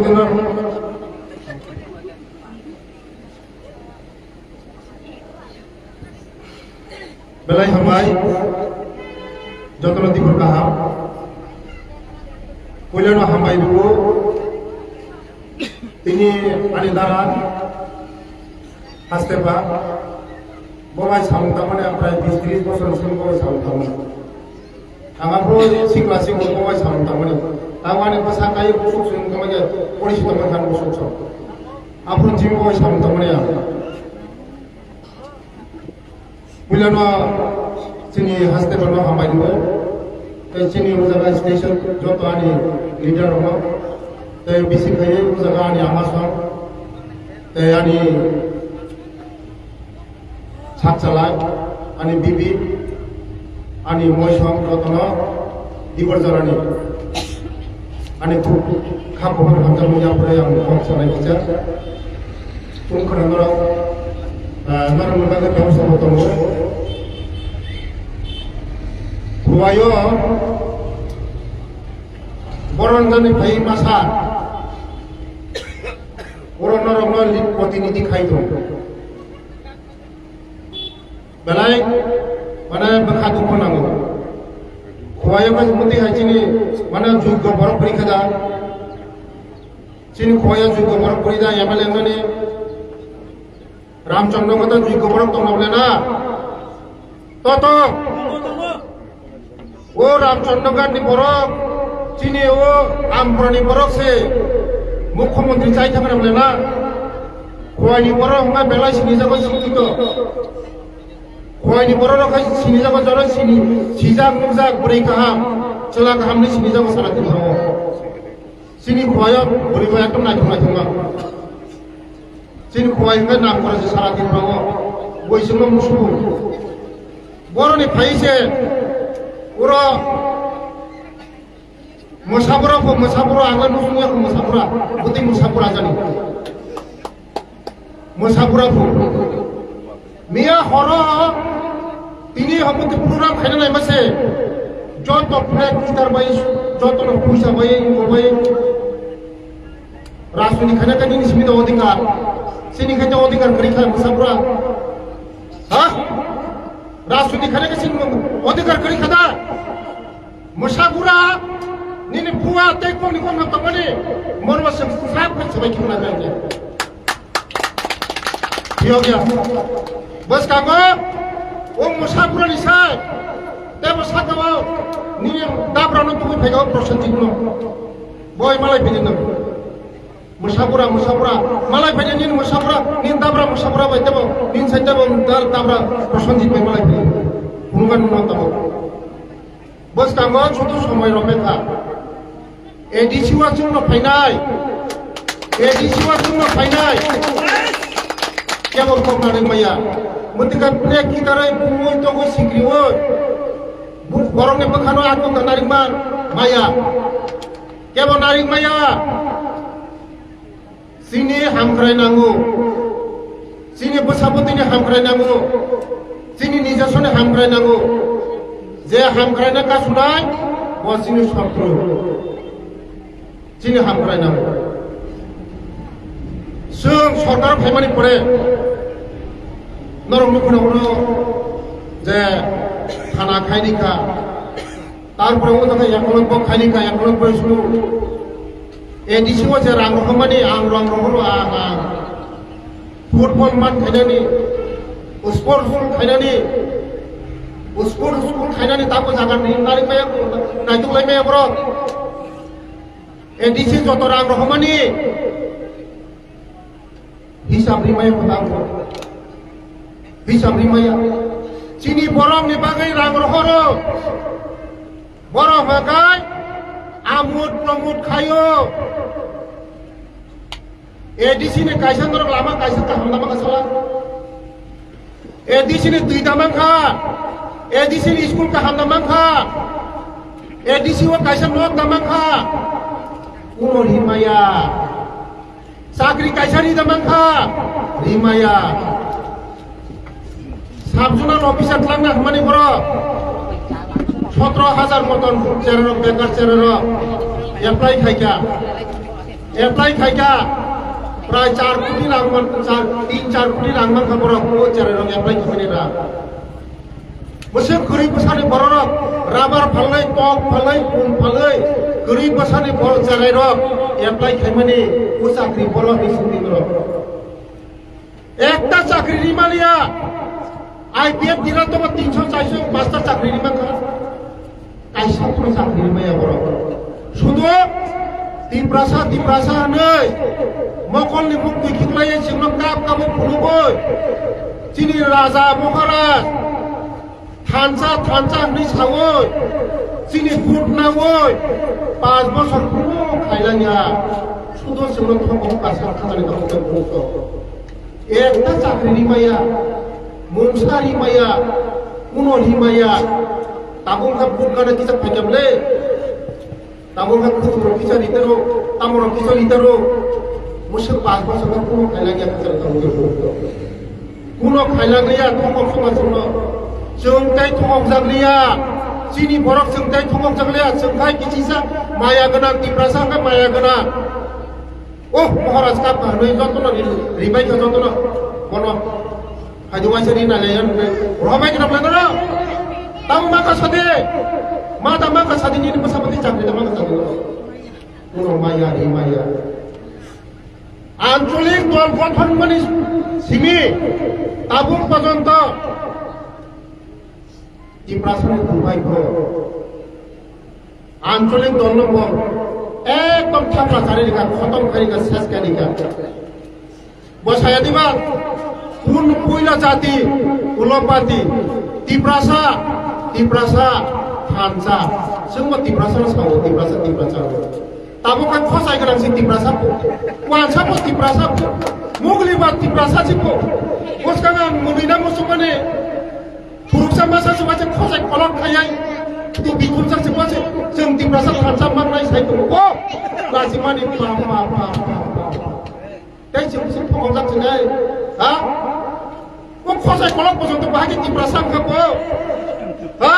হাচুদিনের বেলাই হামবাই যতন দিগুর গাহাম পয়লানো হামবাই দুগো তিনি আনি দাঁড়ান হাসতে পা ববাই সামুং তামানে প্রায় বিশ ত্রিশ বছর সিম ববাই সামুং তামানে আমারও সিংলা সিং ববাই সামুং তামানে তামানে ভাষা কাই বসুক সিং তামানে পরিচিত মাথান বসুক সব আপন জিম ববাই সামুং তামানে বুঝলেন চিনি হাসতে পারবো হামাই দিব তাই চিনি ও জায়গায় স্টেশন যত আনি লিডার হলো তাই বেশি খাইয়ে ও জায়গা আনি আমার সব তাই আনি ছাদ চালায় আনি বিবি আনি ময়সম যতন দিবর জ্বালানি আনি খুব খাপ খবর হামজার মজা পরে আমি কম চালাই বিচার কোন খরাঙ্গরাও 나는 문화가 आणि खापोखर आमच्या मुजापुरा या फंक्शन विचार तुमकर आमर आमर मुलांना काम समोर खुवायो বরঞ্জনী ভাই মাসা অরণ্য রগ্ন লিগ প্রতিনিধি খাইত বেলায় মানে বাখা দুঃখ নাঙ্গ খোয়াই মতে হাইছিনি যোগ্য বরফ পরীক্ষা দা চিনি খোয়া যোগ্য বরফ পরীক্ষা এমএলএ মানে রামচন্দ্র কথা যোগ্য বরফ তো নবলে না। তত ও রামচন্দ্র গান্ধী বরফ চিনি ও আমপুরানি বরফ সে মুখ্যমন্ত্রী চাই থাকবে বলে না। খোয়াইনি বড় হঙ্গা বেলায় সিনি যাব শিক্ষিত খোয়াইনি বড় রখাই সিনি যাব জন সিনি সিজাক মুজাক বুড়ি কাহাম চলা কাহামনি সিনি যাব সারা দিন হব সিনি বুড়ি ভাই একদম নাইথুম নাইথুম সিনি খোয়াই হঙ্গা নাম করেছে সারা দিন হব বৈষম্য মুসু বড়নি ফাইছে। ওরা ফো মোসাফরা আগে নুসুনিয়া ফো মোসাফরা বুদ্ধি মোসাফরা জানি। মোসাফরা ফো। মিয়া হর, তিনি হমতে প্রোগ্রাম খাইনা নাই মাসে। যত গুণায় পুরস্কার পাই, যত পুরস্কার পাই পাই রাসুনি খানাকা দিন সীমিত অধিকার। সিনি খাইতে অধিকার করি খায় মুসাফরা হ্যাঁ? রাসুনি খানাকা সিন অধিকার করি খাদা মুসাফরা নিনি পুয়া তাই কোন কোন না তমনে মনবা সব সাফ করে সবাই কি না করে ঠিক হয়ে গেল বস কাগো ও মুসাফরা নিসায়। তে বসা কাও নিনি দাবরানো তুমি ফেগাও প্রশ্ন জিগুলো বই মালাই ফেজে না মুসাফুরা মুসাফুরা মালাই ফেজে নিন মুসাফুরা নিন দাবরা মুসাফুরা বাইতে বো নিন সাইতে বো দাল দাবরা প্রশ্ন জিগুলো মালাই ফেজে হুনগান নুন তাবো বস কাম ছোট সময় অপেক্ষা এডিসিওয়ার জন্য ফাইনাই এডিসিওয়ার জন্য ফাইনাই কেবল কমনারে মাইয়া মতিকা প্লেক কি তারে বুই তো গো সিগ্রি ও বুক গরমে বখানো আতো নারিক মান মাইয়া কেবল নারিক মাইয়া সিনে হামখ্রাই নাঙ্গো সিনে বসাপতিনে হামখ্রাই নাঙ্গো সিনি নিজাসনে হামখ্রাই নাঙ্গো যে হামখ্রাইনা কাসুনাই বসিনি শত্রু চিনি হামখ্রাই নাঙ্গো जों सरकार फाइमानि परे नरम मुखुनावनो যে খানা খাইনিকা তারপরে ও দেখে একলব্য খাইনিকা একলব্য শুরু। এডিসিও যে রাং রকমানি আং রং রহলো আং আং ফুটবল মাঠ খাইনানি স্পোর্ট স্কুল খাইনানি স্পোর্ট স্কুল খাইনানি তাকে জাগার নারী মায়া নাইতুলাই মায়া বড় এডিসি যত রাং রকমানি হিসাব রিমায়া কথা হিসাব রিমায়া চিনি বরং ni bagai rang rohoro borong bagai amut promut khayo edisi ni kaisa ngor lama kaisa ka hamna maka sala edisi ni tui damang kha edisi ni school ka hamna mang kha edisi wa kaisa not damang kha uno rimaya চাকরি কাইসারি দামান খা sub zonal officer থাকলে হামানি বড় সতেরো হাজার মতন চেরের বেকার চেরের apply খাইকা। Apply খাইকা। প্রায় চার কোটি রাংমান চার, তিন, চার কোটি রাংমান খাবর চেরের এপ্লাই খামিনিরা মুসলিম গরিব বসানি বড় রাবার ফালাই টক ফালাই কুম ফালাই গরিব বসানি বড় চেরাই রক এপ্লাই খাইমানি ও চাকরি বড় হিসেবে একটা চাকরি নিমালিয়া আইপিএফ দিলা তোমার তিনশো চারশো পাঁচটা চাকরি করা কাইসা কোনো চাকরি নিমাইয়া বড় শুধু তিপ্রাসা তিপ্রাসা नै মকলনি মুখ দুইখিলাইয়ে সিংহ কাপ কাবু ফুলুবই চিনি রাজা মহারাজ থানসা থানসা হই সাवই চিনি ফুট নাওই পাঁচ বছর কোনো খাইলানিয়া শুধু সিংহ থমক কাছে দখতে বুঝতো একটা চাকরি নিমাইয়া মনসা নিমাইয়া কোনো নিমাইয়া তাবুং কাপ বুকানে কিসা ফাইকামলে তাবুং কাপ কুতুর কিসা নিতারো তামর কিসা নিতারো মুসে পাঁচ বছর কোনো খাইলানিয়া কাছে দখতে বুঝতো কোনো খাইলানিয়া থমক সমাজ जों दाय थमक जाग्लिया चिनि बरफ जों दाय थमक जाग्लिया जों खाय किसिसा माया गोनां दिप्रासा खाय माया गोनां ও মহারাজ কাপ হানুই যতন রিবাই যতন কোন হাইদু মাইছে নি নালে রবাই কিনা বলে না তাম মাকা সাদে মা তা মাকা সাদে নি পাসাপতি চাকরি তা মাকা সাদে কোন মায়া রি মায়া আঞ্চলিক দল গঠন মানে সিমি তাবুক পর্যন্ত। প্রাথমিক দুর্ভাগ্য। আঞ্চলিক দল নম্বর একদম থাপড়া চারিকা খতম কারিকা শেষ কারিকা বসায়া kun puila jati ulopati tiprasa tiprasa hansa. Semua tiprasa sama tiprasa tiprasa tapi kan kau saya kan si tiprasa pun. Kuasa pun tiprasa pun. Mungkin buat tiprasa sih kok kau sekarang mudina musumane buruk sama saya cek kau saya kolak kayak di bikin saya semua sih sem tiprasa hansa mana saya kok oh! Lazimani apa apa. papa dan siapa siapa kau tak ah kok khosai kolok poson tu bahagi ti prasam ka po ha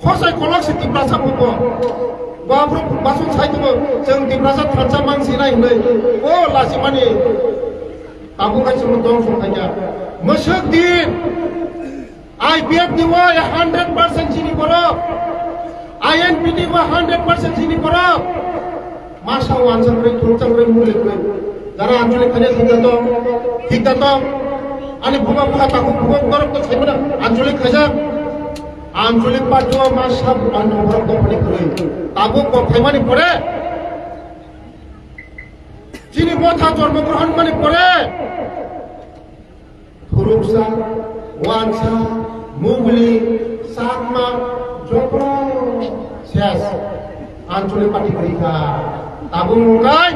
khosai kolok si ti prasam po babru basun sai tu jeng ti prasam thansa mang si nai nei o lasi mani tabu kai sunu dong sung kaya mesuk din IPF নিব hundred percent চিনি করব INP নিব hundred percent চিনি করব মাসাও answer করে থুলচাল করে মূল্য যারা আঞ্চলিক কাজে ঠিক দাতম ঠিক দাতম আনি ভুমা ভুমা তাকু ভুমা বরফ তো ছাইবনা আঞ্চলিক খাজা আঞ্চলিক পার্টিও মাসা বান্ন বরফ দফানি করে। তাবু খাইমানি পড়ে চিনি মথা জন্মগ্রহণ মানে পড়ে ফুরুকসা ওয়ানসা মুগলি সাকমা যত শেষ। আঞ্চলিক পার্টি পরীক্ষা তাবুং গাই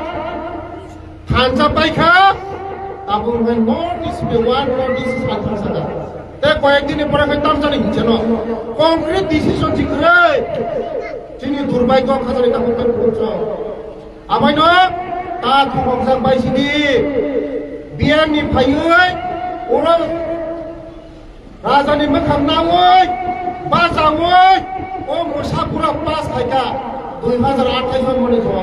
থানসা পাইখা সাথা তে কয়েকদিনের পরে খাই তাম জানি হিচ্ছে ন কংক্রিট ডিসিশন জিখরে চিনি দুর্ভাগ্য তাবুং গাই পুরুষ আবাই ন তা থমকসাং বাইসিনি বিয়ানি ফাইयै ওরা রাজানি মোখাম নাওই বাজাওই ও মোসাপুরা পাস খাইকা দুই হাজার আঠাইশ মনে জমা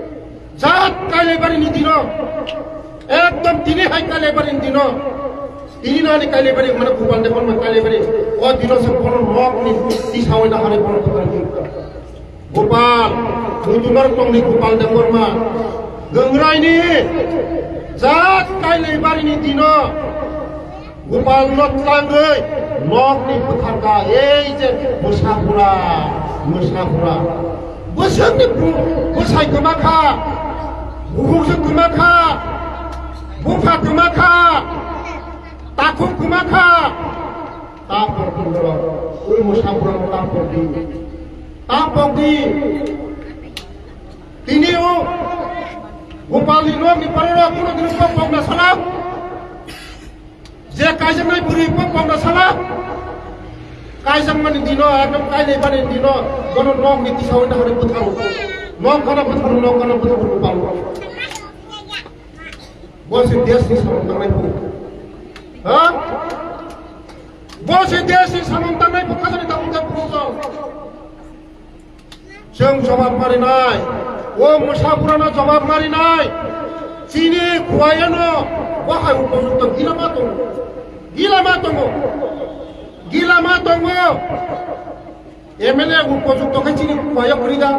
गंग्रायनि जात कालेबारिनि दिनो एकदम दिनै हाय कालेबारिनि दिनो दिनै नानि कालेबारि माने गोपाल देबर्मा कालेबारि अ दिनो से कोन रकनि दिसावै ना हाने कोन गोपाल मुजुनार टंनि गोपाल देबर्मा गंग्रायनि जात कालेबारिनि दिनो গোপাল নতলাঙ্গৈ নকনি फोथारगा এই যে 우공수 그마카 무파 그마카 따쿠 그마카 땅볼 불러 울무 상부로 땅볼 뒤 땅볼 뒤 디니오 গোপালী লোক নিপারেরা কোনো দিন পম পম না সালা যে কাজে নাই পুরি পম পম না সালা কাজ সম্মান দিন একদম কাজ নেই পারে দিন গণ লোক নীতি সহ হরে কোথাও নৌকানব্বই ধরো নৌকানব্বই ধরো পারব বলছি, দেশি সমান্তর নাই হ্যাঁ? বলছি, দেশি সমান্তর নাই পক্ষা? জানি জবাব মারি নাই। ও মশা পুরানো জবাব মারি নাই। চিনি খুয়াইনো বহাই উপযুক্ত গিলামা তঙ্গ গিলামা তঙ্গ গিলামা তঙ্গ এমএলএ উপযুক্তকে চিনি খুয়াইয়া করি দা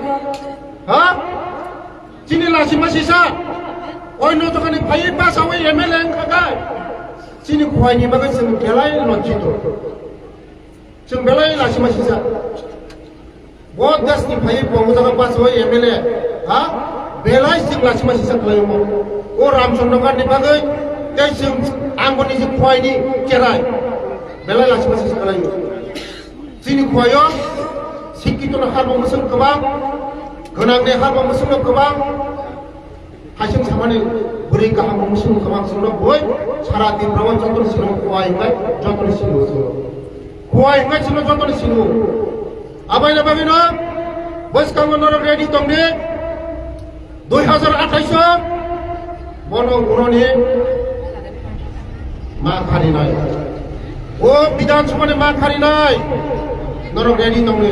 হ্যাঁ চিনি লাসি মাসিসা অন্য দোকানে ফাই পাসাও এমএলএ খাগায় চিনি খুয়াইনি বাগै जों বেলায় লজ্জিত जों বেলায় লাসি মাসিসা बहुत देश नि भाइ बंगजागा पास हो एमएलए हा बेलाय सिं लासि मासि साख्लायो ओ रामचन्द्र गारनि बागै दै जों आंगनि जे खवाइनि केराय बेलाय लासि मासि साख्लायो जोंनि खवायो सिक्कितनो हारबो मोसों गोबां गोनांनि हारबो मोसों गोबां हासिं सामानि बुरै गाहाम मोसों गोबां जोंनो बय सारा दिनफ्राव जतन सिनो खवाइ होननाय जतन सिनो खवाइ होननाय जोंनो जतन सिनो আবাইলে বাবিনো বৈষ্ণব নরক রেডি দংনি দুই হাজার আঠাইশ বন গুণনি মা খারিনাই ও বিধানসভানে মা খারিনাই নরক রেডি দংনি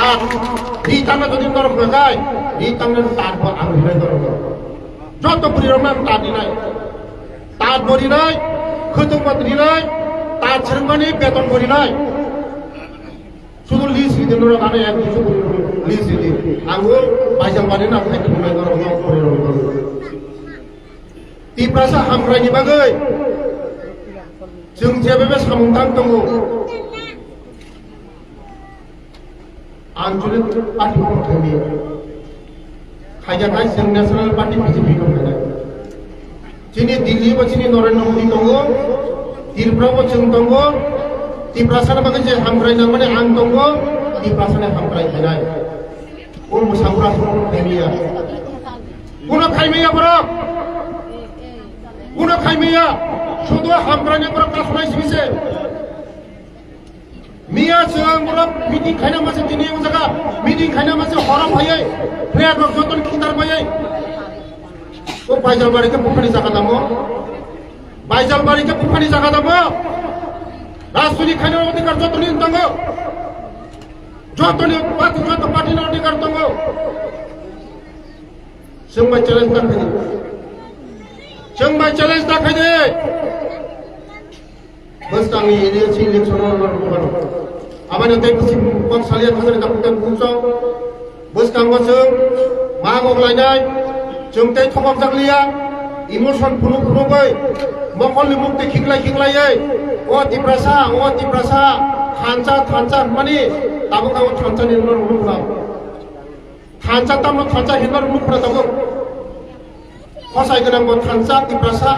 তার তার রিটার্নে যদি নরম হয়ে যায় রিটার্নের তারপর আমি নরম যত প্রিয়মান তার নাই তার বরি নাই খতমপত্রী নাই তার ছেড়ে বেতন বরি নাই শুধু লিজ দিন মানে এক দুশো লিজ দিন আঙু বাইজাল বানি না খাইতে বুলাই ধরো নাও করে রঙ তিপ্রাসা হামরাইনি বাগै जों जेबो सामन्तान दङ আঞ্চলিক পার্টি করতে হবে খাইজা কাইসেন ন্যাশনাল পার্টি বিজেপি করতে হবে চিনি দিল্লি বচিনি নরেন্দ্র মোদী দঙ্গ ত্রিপুরাও বচিন দঙ্গ ত্রিপ্রাসার বাকি যে হামপ্রাই নাম্বারে মানে আং দঙ্গ ত্রিপ্রাসানে হামপ্রাই হেরাই ও মুসাফুরা প্রেমিয়া। কোন খাইমিয়া বরফ কোন খাইমিয়া। শুধু হামপ্রাইনে বরফ কাজ পাইছে মিয়া চলাঙ্গুলা মিটিং খাইনা মাসে দিনে জায়গা মিটিং খাইনা মাসে হরম হাইয়ে প্রেয়ার যতন খিতার পাইয়ে ও বাইজালবাড়িতে পুফানি জায়গা দামো বাইজালবাড়িতে পুফানি জায়গা দামো রাজনীতি খাইনার অধিকার যতনি দাঙ্গ যতনি পাতি, যত পাটিনার অধিকার দাঙ্গ जोंबाय চ্যালেঞ্জ दाखायदे जोंबाय চ্যালেঞ্জ दाखायदे बस आंनि एरियासिम इलेक्सनाव abana te ko sim kon sal yan khazar dap tem kum song bus kam ko sung ma ngok lai dai chung te thom jak lia emotion phunu phunu bai mokol ni mukte khiklai khiklai ei o diprasa o diprasa khancha khancha mani tabu ka khancha ni nor ulu ka khancha tam no khancha hinor ulu pra tabu khosai gana ko khancha diprasa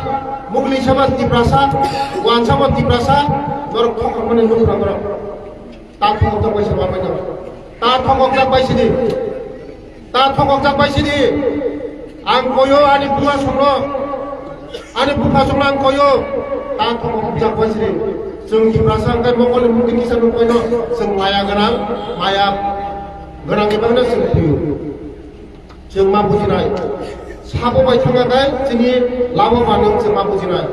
mugli shabat diprasa wancha mo diprasa nor ko mani nor pra सोरबा बायदों ता थंगक जाबाय सिदि ता थंगक जाबाय सिदि आं कयो आनि बुङा संनो आनि बुङा संनो आं कयो ता थंगक जाबाय सिदि जों दिप्रासा ओंखाय मगलनि मुक्ति किसान नुखायनो जों माया गोनां माया गोनांनि बागैनो जों फैयो जों मा बुजिनाय साबोबाय थाङाखै जोंनि लाबोबा नों जों मा बुजिनाय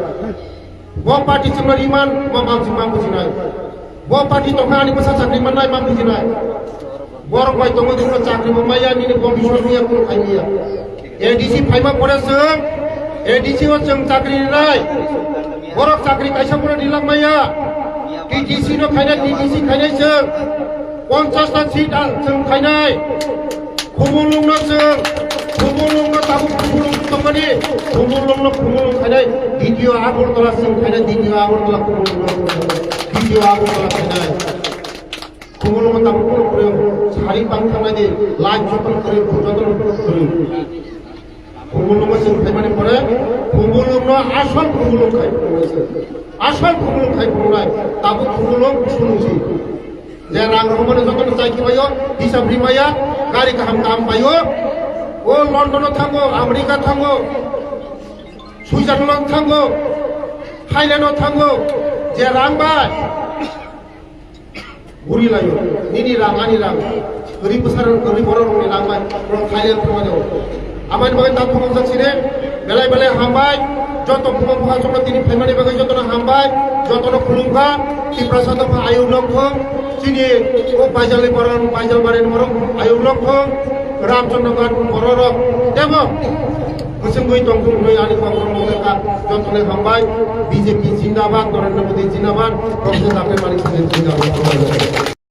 ब पार्टी जोंनो इमान मा मा जों मा बुजिनाय ब पार्टी दंखा आंनि बोसा साख्रि मोननाय मा बुजिनाय बर बाय दङ जोंनो चाख्रि मोनबाया निनि बम बिसोर गैया কোনো खायनिया एडिसि फाइमा परे जों एडिसि जों चाख्रि होनाय बर' चाख्रि कायसा परे दिलांबाया टिटिसि नो खायनाय टिटिसि खायनाय जों पन्सासथा सिट जों खायनाय खुमुलुंनो जों खुमुलुंनो दाबो खुमुलुं दंमानि खुमुलुंनो खुमुलुं खायनाय द्वितीय आगरतला जों खायनाय द्वितीय आगरतला खुमुलुं 비교하고 그러면 그걸로 만나 보고 그래요. 자리 방탄하게 라인 조건 그래요. 부자들 그래요. 그걸로 만나 대만에 보내. 그걸로 만나 아설 그걸로 가요. 아설 그걸로 가요. 그걸로 나고 그걸로 주는지. যে রামভবনে যখন চাকরি পাইও ভিসা ফ্রি পাইয়া গাড়ি কাম কাম পাইও ও লন্ডনে থাকো আমেরিকা থাকো সুইজারল্যান্ড থাকো থাইল্যান্ডও থাকো যে রাম ভাই। ঘুরি নাই নিনি রাম, আনি রাম। হরিপ্রসারণ হরিপরণ রাম ভাই খাইলেন প্রমাণে আমার মায়ের নাম খবর যাচ্ছিলেন বেলায় বেলায় হামবাই যত খুব যত তিনি ফেমানি বাগে যত হামবাই যত খুলুমভা তিপ্রাসাদ আয়ু লক্ষণ চিনি ও পাইজালি বরণ পাইজাল বারেন বরং আয়ু লক্ষণ রামচন্দ্র বরণ এবং রক দেব গোসोम গই দं দं নই আনি কম কম লেখা যতনে হামবাই বিজেপি জিন্দাবাদ নরেন্দ্র